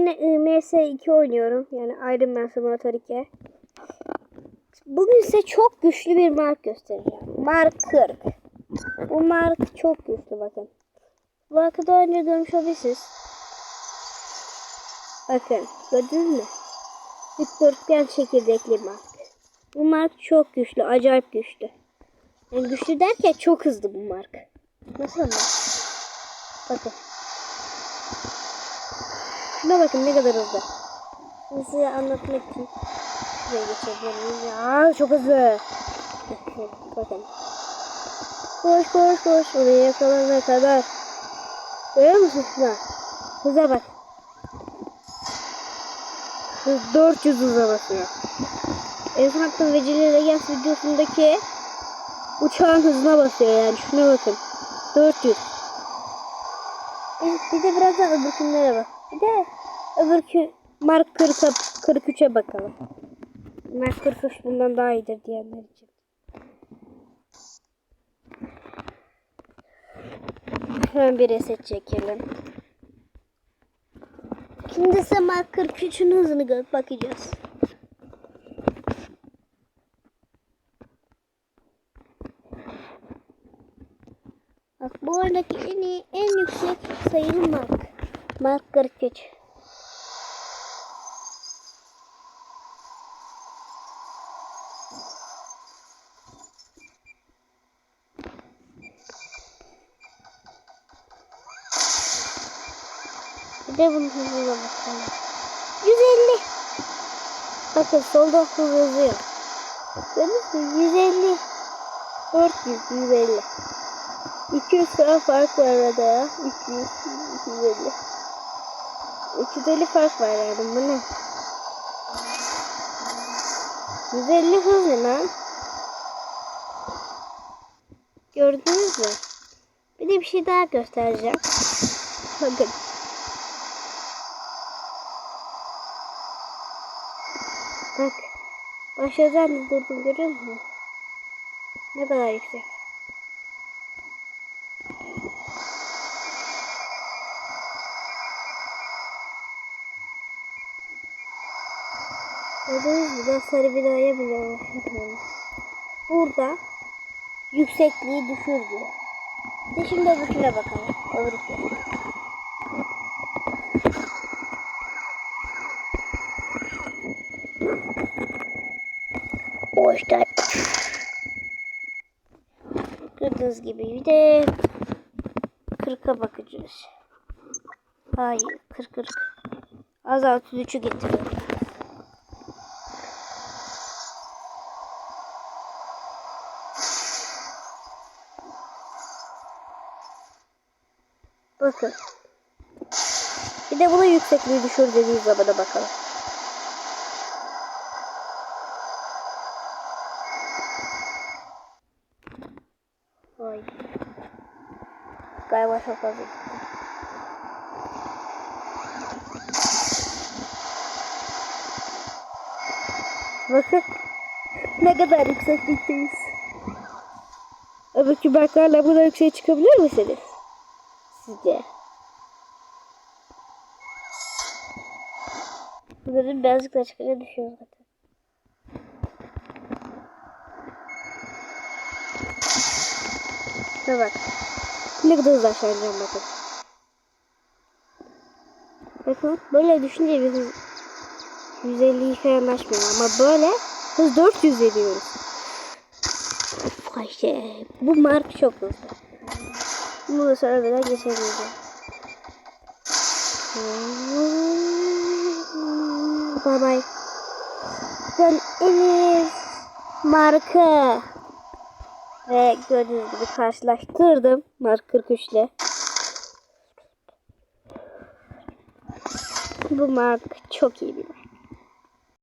yine IMS2 oynuyorum. Yani Iron Man Simulator 2. Bugün size çok güçlü bir mark göstereceğim. Mark 40. Bu mark çok güçlü bakın. Bu markı daha önce görmüş olabilirsiniz. Bakın gördünüz mü? Dikdörtgen çekirdekli mark. Bu mark çok güçlü. Acayip güçlü. Yani güçlü derken çok hızlı bu mark. Nasıl ama? Bakın. Şuna bakın ne kadar hızlı. Şimdi size anlatmak için şuraya geçebilirim. Ya çok hızlı. bakın. Koş koş koş. Oraya yakalana kadar. Görüyor musun şuna? Hıza bak. Hız 400 hıza basıyor. En son attığım Vecili Legends videosundaki uçağın hızına basıyor yani. Şuna bakın. 400. Evet, bir de birazdan öbürkünlere bak. Bir de öbürkü Mark 40'a 43'e bakalım. Mark 43 bundan daha iyidir diyenler için. Hemen bir reset çekelim. Şimdi ise Mark 43'ün hızını görüp bakacağız. Bak bu oradaki en iyi, en yüksek sayılı mark. Mark 43. Bir de bunun hızına bakalım. 150. Bakın solda hız yazıyor. Gördünüz mü? 150. 400, 150. 200 sıra fark var arada ya. 200, 250. 250 fark var yani bu ne? 150 hız ne lan? Gördünüz mü? Bir de bir şey daha göstereceğim. Bakın. Bak. Başladan durdum görüyor musun? Ne kadar yüksek. Gördünüz mü? Ben sarı binaya bile ulaşamıyorum. Burada yüksekliği düşür diyor. Bir de şimdi öbürküne bakalım. Öbürküne. Gördüğünüz gibi bir de 40'a bakacağız. Hayır 40 40. Az 33'ü getiriyorum. Bakın. Bir de bunu yüksekliği düşür dediği bakalım. Galiba çok fazla gitti. Bakın. Ne kadar yükseklikteyiz. Öbürkü barklarla bu kadar yükseğe çıkabilir misiniz? Sizce? Bunların birazcık da çıkınca düşüyor zaten. Şuna bak. Ne kadar hızlı aşağı ineceğim bakın. Bakın böyle düşünce bir hız 150'yi falan aşmıyor ama böyle hız 400 ediyoruz. Vay şey. Bu mark çok hızlı. Bunu da sonra kadar geçemeyeceğim. Bye bye. Ben Enes marka ve gördüğünüz gibi karşılaştırdım Mark 43 ile. Bu mark çok iyi bir mark.